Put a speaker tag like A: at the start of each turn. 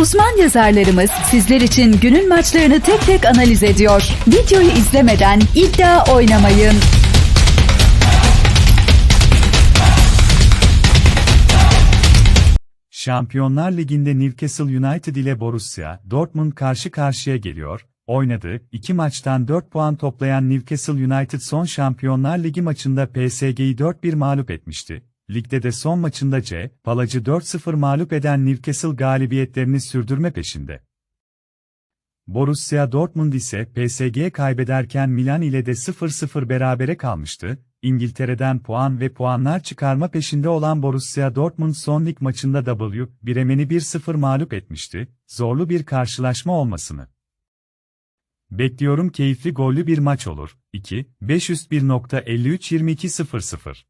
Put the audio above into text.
A: Uzman yazarlarımız sizler için günün maçlarını tek tek analiz ediyor. Videoyu izlemeden iddia oynamayın.
B: Şampiyonlar Ligi'nde Newcastle United ile Borussia Dortmund karşı karşıya geliyor. Oynadı, iki maçtan 4 puan toplayan Newcastle United son Şampiyonlar Ligi maçında PSG'yi 4-1 mağlup etmişti. Ligde de son maçında C, Palacı 4-0 mağlup eden Newcastle galibiyetlerini sürdürme peşinde. Borussia Dortmund ise PSG'ye kaybederken Milan ile de 0-0 berabere kalmıştı. İngiltere'den puan ve puanlar çıkarma peşinde olan Borussia Dortmund son lig maçında W, Bremen'i 1-0 mağlup etmişti. Zorlu bir karşılaşma olmasını. Bekliyorum keyifli gollü bir maç olur. 2, 501.53-22.00